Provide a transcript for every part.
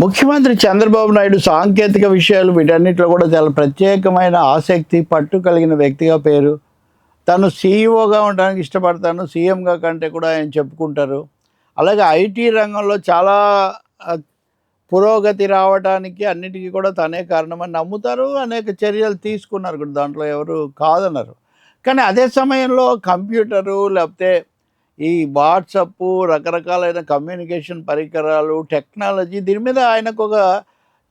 ముఖ్యమంత్రి చంద్రబాబు నాయుడు సాంకేతిక విషయాలు వీటన్నిటిలో కూడా చాలా ప్రత్యేకమైన ఆసక్తి పట్టు కలిగిన వ్యక్తిగా పేరు. తను సీఈఓగా ఉండడానికి ఇష్టపడతాను సీఎంగా కంటే కూడా ఆయన చెప్పుకుంటారు. అలాగే ఐటీ రంగంలో చాలా పురోగతి రావడానికి అన్నిటికీ కూడా తనే కారణమని నమ్ముతారు. అనేక చర్యలు తీసుకున్నారు కూడా దాంట్లో ఎవరు కాదన్నారు. కానీ అదే సమయంలో కంప్యూటరు లేకపోతే ఈ వాట్సప్ రకరకాలైన కమ్యూనికేషన్ పరికరాలు టెక్నాలజీ దీని మీద ఆయనకు ఒక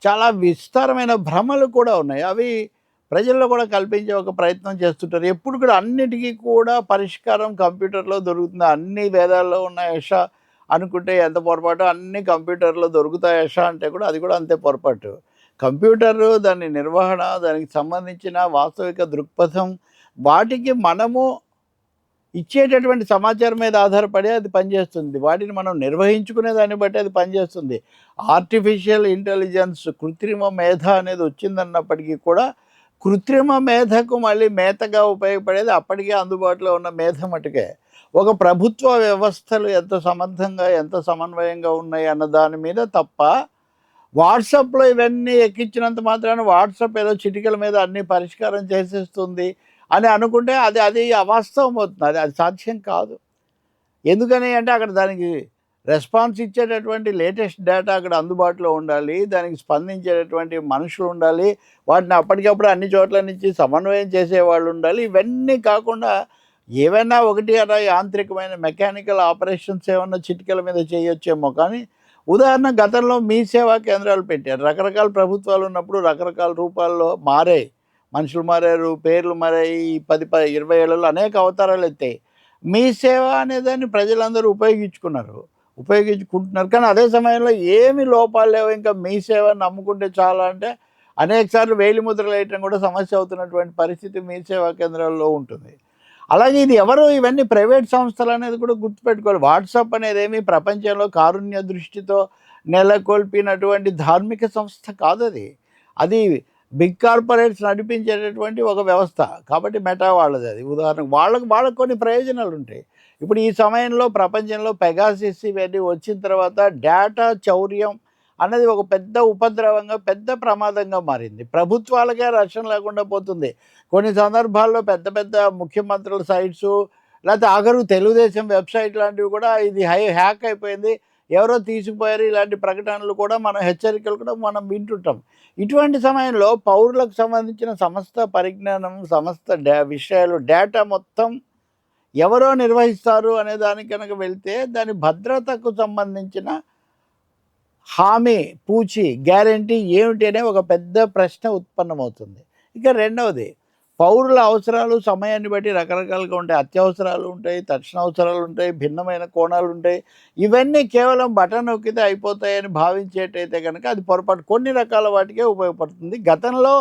చాలా విస్తారమైన భ్రమలు కూడా ఉన్నాయి. అవి ప్రజల్లో కూడా కల్పించే ఒక ప్రయత్నం చేస్తుంటారు. ఎప్పుడు కూడా అన్నిటికీ కూడా పరిష్కారం కంప్యూటర్లో దొరుకుతుంది. అన్ని వేదాల్లో ఉన్న యశ అనుకుంటే ఎంత పొరపాటు అన్ని కంప్యూటర్లో దొరుకుతాయి యశ అంటే కూడా అది కూడా అంతే పొరపాటు. కంప్యూటర్ దాని నిర్వహణ దానికి సంబంధించిన వాస్తవిక దృక్పథం వాటికి మనము ఇచ్చేటటువంటి సమాచారం మీద ఆధారపడి అది పనిచేస్తుంది. వాటిని మనం నిర్వహించుకునే దాన్ని బట్టి అది పనిచేస్తుంది. ఆర్టిఫిషియల్ ఇంటెలిజెన్స్ కృత్రిమ మేధ అనేది వచ్చిందన్నప్పటికీ కూడా కృత్రిమ మేధకు మళ్ళీ మేతగా ఉపయోగపడేది అప్పటికే అందుబాటులో ఉన్న మేధ మటుకే. ఒక ప్రభుత్వ వ్యవస్థలు ఎంత సమర్థంగా ఎంత సమన్వయంగా ఉన్నాయి అన్న దాని మీద తప్ప వాట్సాప్లో ఇవన్నీ ఎక్కించినంత మాత్రాన వాట్సాప్ ఏదో చిటికల మీద అన్ని పరిష్కారం చేసేస్తుంది. అని అనుకుంటే అది అది అవాస్తవం అవుతుంది. అది అది సాధ్యం కాదు. ఎందుకని అంటే అక్కడ దానికి రెస్పాన్స్ ఇచ్చేటటువంటి లేటెస్ట్ డేటా అక్కడ అందుబాటులో ఉండాలి. దానికి స్పందించేటటువంటి మనుషులు ఉండాలి. వాటిని అప్పటికప్పుడు అన్ని చోట్ల నుంచి సమన్వయం చేసేవాళ్ళు ఉండాలి. ఇవన్నీ కాకుండా ఏవైనా ఒకటి అలా యాంత్రికమైన మెకానికల్ ఆపరేషన్స్ ఏమన్నా చిటికల మీద చేయొచ్చేమో కానీ ఉదాహరణ గతంలో మీ సేవా కేంద్రాలు పెట్టారు. రకరకాల ప్రభుత్వాలు ఉన్నప్పుడు రకరకాల రూపాల్లో మారాయి. మనుషులు మారారు పేర్లు మారాయి పది పది ఇరవై ఏళ్ళలో అనేక అవతారాలు ఎత్తాయి. మీ సేవ అనేదాన్ని ప్రజలందరూ ఉపయోగించుకున్నారు. ఉపయోగించుకుంటున్నారు. కానీ అదే సమయంలో ఏమి లోపాలు లేవు. ఇంకా మీ సేవ నమ్ముకుంటే చాలా అంటే అనేక సార్లు వేలి ముద్రలు వేయటం కూడా సమస్య అవుతున్నటువంటి పరిస్థితి మీ సేవా కేంద్రాల్లో ఉంటుంది. అలాగే ఇది ఎవరు ఇవన్నీ ప్రైవేట్ సంస్థలు అనేది కూడా గుర్తుపెట్టుకోవాలి. వాట్సాప్ అనేది ఏమి ప్రపంచంలో కారుణ్య దృష్టితో నెలకొల్పినటువంటి ధార్మిక సంస్థ కాదు అది. అది బిగ్ కార్పొరేట్స్ నడిపించేటటువంటి ఒక వ్యవస్థ. కాబట్టి మెటా వాళ్ళది అది. ఉదాహరణకు వాళ్ళకి వాళ్ళకి కొన్ని ప్రయోజనాలు ఉంటాయి ఇప్పుడు ఈ సమయంలో ప్రపంచంలో పెగాసిస్ ఇవన్నీ వచ్చిన తర్వాత డేటా చౌర్యం అన్నది ఒక పెద్ద ఉపద్రవంగా పెద్ద ప్రమాదంగా మారింది. ప్రభుత్వాలకే రక్షణ లేకుండా పోతుంది. కొన్ని సందర్భాల్లో పెద్ద పెద్ద ముఖ్యమంత్రుల సైట్స్ లేకపోతే ఆఖరు తెలుగుదేశం వెబ్సైట్ లాంటివి కూడా ఇది హై హ్యాక్ అయిపోయింది. ఎవరో తీసుకుపోయారు ఇలాంటి ప్రకటనలు కూడా మనం హెచ్చరికలు కూడా మనం వింటుంటాం. ఇటువంటి సమయంలో పౌరులకు సంబంధించిన సమస్త పరిజ్ఞానం సమస్త డా విషయాలు డేటా మొత్తం ఎవరో నిర్వహిస్తారు అనే దానికి కనుక వెళ్తే దాని భద్రతకు సంబంధించిన హామీ పూచి గ్యారంటీ ఏమిటి అనే ఒక పెద్ద ప్రశ్న ఉత్పన్నమవుతుంది. ఇక రెండవది పౌరుల అవసరాలు సమయాన్ని బట్టి రకరకాలుగా ఉంటాయి. అత్యవసరాలు ఉంటాయి తక్షణ అవసరాలు ఉంటాయి భిన్నమైన కోణాలు ఉంటాయి. ఇవన్నీ కేవలం బటన్ నొక్కితే అయిపోతాయని భావించేటైతే కనుక అది పొరపాటు. కొన్ని రకాల వాటికే ఉపయోగపడుతుంది. గతంలో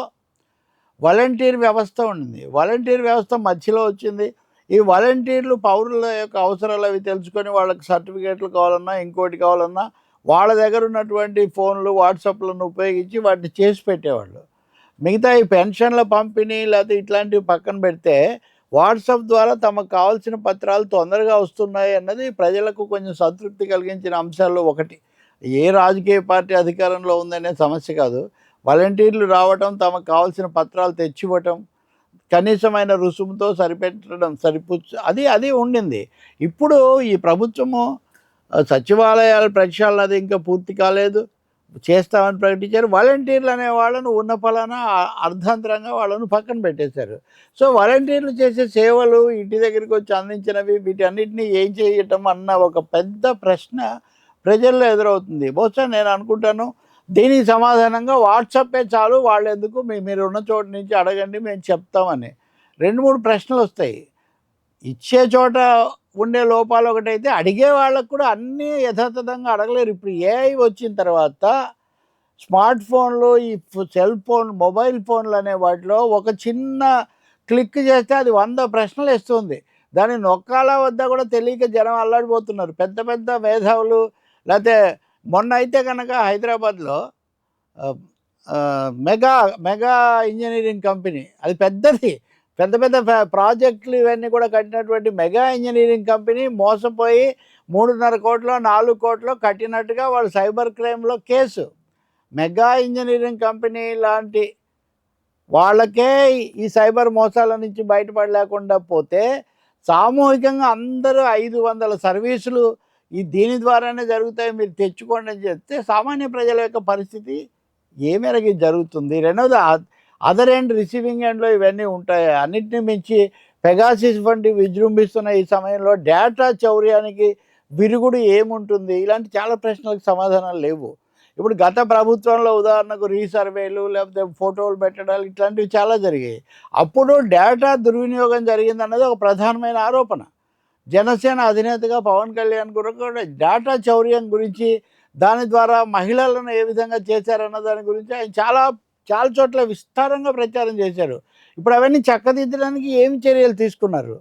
వాలంటీర్ వ్యవస్థ ఉండింది. వాలంటీర్ వ్యవస్థ మధ్యలో వచ్చింది. ఈ వాలంటీర్లు పౌరుల యొక్క అవసరాలు అవి తెలుసుకొని వాళ్ళకి సర్టిఫికేట్లు కావాలన్నా ఇంకోటి కావాలన్నా వాళ్ళ దగ్గర ఉన్నటువంటి ఫోన్లు వాట్సాప్లను ఉపయోగించి వాటిని చేసి పెట్టేవాళ్ళు. మిగతా ఈ పెన్షన్ల పంపిణీ లేకపోతే ఇట్లాంటివి పక్కన పెడితే వాట్సాప్ ద్వారా తమకు కావాల్సిన పత్రాలు తొందరగా వస్తున్నాయి అన్నది ప్రజలకు కొంచెం సంతృప్తి కలిగించిన అంశాల్లో ఒకటి. ఏ రాజకీయ పార్టీ అధికారంలో ఉందనే సమస్య కాదు. వాలంటీర్లు రావటం తమకు కావాల్సిన పత్రాలు తెచ్చివ్వటం కనీసమైన రుసుముతో సరిపెట్టడం సరిపుచ్చు అది అది ఉండింది. ఇప్పుడు ఈ ప్రభుత్వము సచివాలయాల ప్రక్షాళన అది ఇంకా పూర్తి కాలేదు. చేస్తామని ప్రకటించారు. వాలంటీర్లు అనే వాళ్ళను ఉన్న ఫలానా అర్ధాంతరంగా వాళ్ళను పక్కన పెట్టేశారు. సో వాలంటీర్లు చేసే సేవలు ఇంటి దగ్గరికి వచ్చి అందించినవి వీటన్నిటిని ఏం చేయటం అన్న ఒక పెద్ద ప్రశ్న ప్రజల్లో ఎదురవుతుంది. బహుశా నేను అనుకుంటాను దీనికి సమాధానంగా వాట్సాపే చాలు వాళ్ళు ఎందుకు మీ మీరు ఉన్న చోటు నుంచి అడగండి మేము చెప్తామని. రెండు మూడు ప్రశ్నలు వస్తాయి. ఇచ్చే చోట ఉండే లోపాలు ఒకటైతే అడిగే వాళ్ళకు కూడా అన్నీ యథాతథంగా అడగలేరు. ఇప్పుడు ఏఐ వచ్చిన తర్వాత స్మార్ట్ ఫోన్లు ఈ సెల్ ఫోన్ మొబైల్ ఫోన్లు అనే వాటిలో ఒక చిన్న క్లిక్ చేస్తే అది వంద ప్రశ్నలు ఇస్తుంది దాన్ని నొక్కాలా వద్ద కూడా తెలియక జనం అల్లాడిపోతున్నారు. పెద్ద పెద్ద మేధావులు లేకపోతే మొన్న అయితే కనుక హైదరాబాద్లో మెగా మెగా ఇంజనీరింగ్ కంపెనీ అది పెద్దది. పెద్ద పెద్ద ప్రాజెక్టులు ఇవన్నీ కూడా కట్టినటువంటి మెగా ఇంజనీరింగ్ కంపెనీ మోసపోయి మూడున్నర కోట్లు నాలుగు కోట్లు కట్టినట్టుగా వాళ్ళు సైబర్ క్రైమ్లో కేసు. మెగా ఇంజనీరింగ్ కంపెనీ లాంటి వాళ్ళకే ఈ సైబర్ మోసాల నుంచి బయటపడలేకుండా పోతే సామూహికంగా అందరూ ఐదు వందల సర్వీసులు ఈ దీని ద్వారానే జరుగుతాయి మీరు తెచ్చుకోండి అని చెప్తే సామాన్య ప్రజల యొక్క పరిస్థితి ఏ మేరకు జరుగుతుంది? రెండవది అదర్ ఎండ్ రిసీవింగ్ ఎండ్లో ఇవన్నీ ఉంటాయి. అన్నిటిని మించి పెగాసిస్ వంటి విజృంభిస్తున్న ఈ సమయంలో డేటా చౌర్యానికి విరుగుడు ఏముంటుంది? ఇలాంటి చాలా ప్రశ్నలకు సమాధానాలు లేవు. ఇప్పుడు గత ప్రభుత్వంలో ఉదాహరణకు రీసర్వేలు లేకపోతే ఫోటోలు పెట్టడాలు ఇట్లాంటివి చాలా జరిగాయి. అప్పుడు డేటా దుర్వినియోగం జరిగిందన్నది ఒక ప్రధానమైన ఆరోపణ. జనసేన అధినేతగా పవన్ కళ్యాణ్ కూడా డేటా చౌర్యం గురించి దాని ద్వారా మహిళలను ఏ విధంగా చేశారన్న దాని గురించి ఆయన చాలా చాలా చోట్ల విస్తారంగా ప్రచారం చేశారు. ఇప్పుడు అవన్నీ చక్కదిద్దడానికి ఏమి చర్యలు తీసుకున్నారు?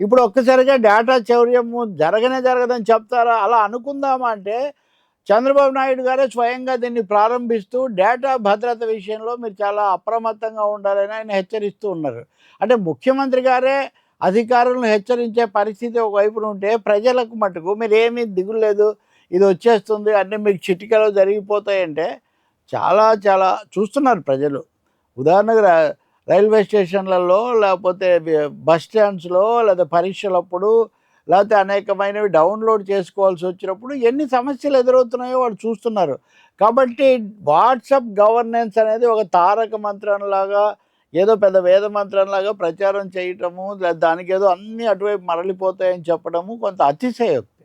ఇప్పుడు ఒక్కసారిగా డేటా చౌర్యము జరగనే జరగదని చెప్తారా? అలా అనుకుందామా అంటే చంద్రబాబు నాయుడు గారే స్వయంగా దీన్ని ప్రారంభిస్తూ డేటా భద్రత విషయంలో మీరు చాలా అప్రమత్తంగా ఉండాలని ఆయన హెచ్చరిస్తూ ఉన్నారు. అంటే ముఖ్యమంత్రి గారే అధికారులను హెచ్చరించే పరిస్థితి ఒకవైపున ఉంటే ప్రజలకు మటుకు మీరేమీ దిగులేదు ఇది వచ్చేస్తుంది అన్నీ మీకు చిటికలో జరిగిపోతాయంటే చాలా చాలా చూస్తున్నారు ప్రజలు. ఉదాహరణకు రైల్వే స్టేషన్లలో లేకపోతే బస్ స్టాండ్స్లో లేదా పరీక్షలప్పుడు లేకపోతే అనేకమైనవి డౌన్లోడ్ చేసుకోవాల్సి వచ్చినప్పుడు ఎన్ని సమస్యలు ఎదురవుతున్నాయో వాళ్ళు చూస్తున్నారు. కాబట్టి వాట్సప్ గవర్నెన్స్ అనేది ఒక తారక మంత్రంలాగా ఏదో పెద్ద వేద మంత్రంలాగా ప్రచారం చేయటము దానికి ఏదో అన్నీ అటువైపు మరలిపోతాయని చెప్పడము కొంత అతిశయోక్తి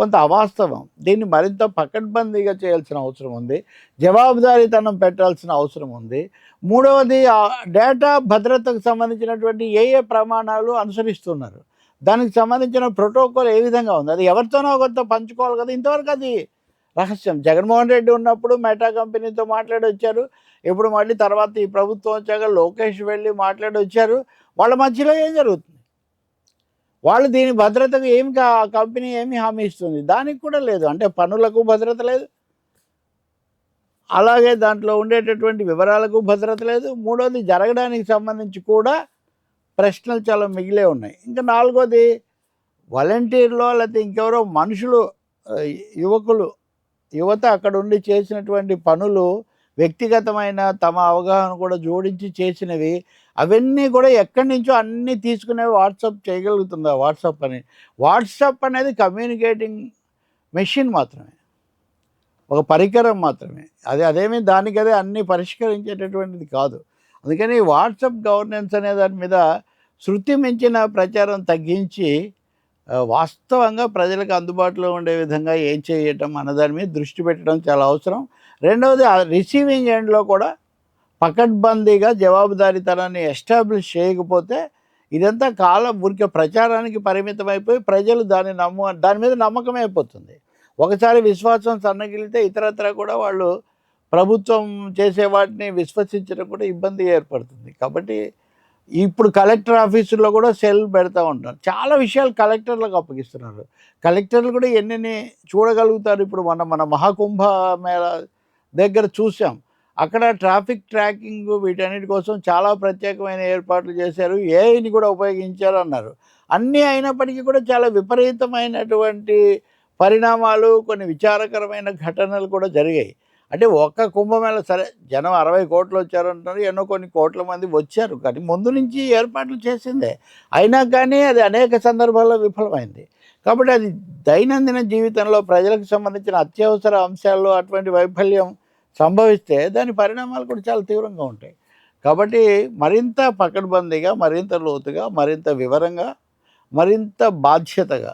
కొంత అవాస్తవం. దీన్ని మరింత పకడ్బందీగా చేయాల్సిన అవసరం ఉంది. జవాబుదారీతనం పెట్టాల్సిన అవసరం ఉంది. మూడవది డేటా భద్రతకు సంబంధించినటువంటి ఏ ఏ ప్రమాణాలు అనుసరిస్తున్నారు. దానికి సంబంధించిన ప్రోటోకాల్ ఏ విధంగా ఉంది? అది ఎవరితోనో కొంత పంచుకోవాలి కదా. ఇంతవరకు అది రహస్యం. జగన్మోహన్ రెడ్డి ఉన్నప్పుడు మెటా కంపెనీతో మాట్లాడి వచ్చారు ఇప్పుడు మళ్ళీ తర్వాత ఈ ప్రభుత్వం వచ్చాక లోకేష్ వెళ్ళి మాట్లాడి వచ్చారు వాళ్ళ మధ్యలో ఏం జరుగుతుంది? వాళ్ళు దీని భద్రతకు ఏమి కంపెనీ ఏమి హామీ ఇస్తుంది? దానికి కూడా లేదు. అంటే పనులకు భద్రత లేదు. అలాగే దాంట్లో ఉండేటటువంటి వివరాలకు భద్రత లేదు. మూడోది జరగడానికి సంబంధించి కూడా ప్రశ్నలు చాలా మిగిలే ఉన్నాయి. ఇంకా నాలుగోది వాలంటీర్లో లేకపోతే ఇంకెవరో మనుషులు యువకులు యువత అక్కడ ఉండి చేసినటువంటి పనులు వ్యక్తిగతమైన తమ అవగాహన కూడా జోడించి చేసినవి అవన్నీ కూడా ఎక్కడి నుంచో అన్నీ తీసుకునేవి వాట్సాప్ చేయగలుగుతుందా వాట్సాప్ అని? వాట్సాప్ అనేది కమ్యూనికేటింగ్ మెషిన్ మాత్రమే. ఒక పరికరం మాత్రమే. అది అదేమి దానికదే అన్నీ పరిష్కరించేటటువంటిది కాదు. అందుకని వాట్సాప్ గవర్నెన్స్ అనే దాని మీద శృతి మించిన ప్రచారం తగ్గించి వాస్తవంగా ప్రజలకు అందుబాటులో ఉండే విధంగా ఏం చేయటం అన్నదాని మీద దృష్టి పెట్టడం చాలా అవసరం. రెండవది రిసీవింగ్ ఎండ్లో కూడా పకడ్బందీగా జవాబుదారీతనాన్ని ఎస్టాబ్లిష్ చేయకపోతే ఇదంతా కాలం ఊరికే ప్రచారానికి పరిమితం అయిపోయి ప్రజలు దాన్ని నమ్ము దాని మీద నమ్మకం అయిపోతుంది. ఒకసారి విశ్వాసం సన్నగిలితే ఇతరత్ర కూడా వాళ్ళు ప్రభుత్వం చేసే వాటిని విశ్వసించడం కూడా ఇబ్బంది ఏర్పడుతుంది. కాబట్టి ఇప్పుడు కలెక్టర్ ఆఫీసుల్లో కూడా సెల్ పెడతా ఉంటారు చాలా విషయాలు కలెక్టర్లకు అప్పగిస్తున్నారు. కలెక్టర్లు కూడా ఎన్ని చూడగలుగుతారు? ఇప్పుడు మన మన మహాకుంభ మేళ దగ్గర చూసాం. అక్కడ ట్రాఫిక్ ట్రాకింగ్ వీటన్నిటి కోసం చాలా ప్రత్యేకమైన ఏర్పాట్లు చేశారు. ఏఐని కూడా ఉపయోగించారు అన్నారు అన్నీ అయినప్పటికీ కూడా చాలా విపరీతమైనటువంటి పరిణామాలు కొన్ని విచారకరమైన ఘటనలు కూడా జరిగాయి. అంటే ఒక్క కుంభమేళ సరే జనం అరవై కోట్లు వచ్చారంటున్నారు. ఎన్నో కొన్ని కోట్ల మంది వచ్చారు. కానీ ముందు నుంచి ఏర్పాట్లు చేసిందే. అయినా కానీ అది అనేక సందర్భాల్లో విఫలమైంది. కాబట్టి అది దైనందిన జీవితంలో ప్రజలకు సంబంధించిన అత్యవసర అంశాల్లో అటువంటి వైఫల్యం సంభవిస్తే దాని పరిణామాలు కూడా చాలా తీవ్రంగా ఉంటాయి. కాబట్టి మరింత పకడ్బందీగా మరింత లోతుగా మరింత వివరంగా మరింత బాధ్యతగా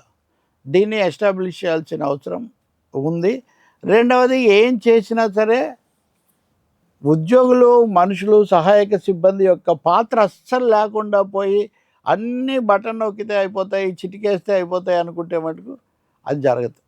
దీన్ని ఎస్టాబ్లిష్ చేయాల్సిన అవసరం ఉంది. రెండవది ఏం చేసినా సరే ఉద్యోగులు మనుషులు సహాయక సిబ్బంది యొక్క పాత్ర అస్సలు లేకుండా పోయి అన్నీ బటన్ నొక్కితే అయిపోతాయి చిటికేస్తే అయిపోతాయి అనుకుంటే మటుకు అది జరగదు.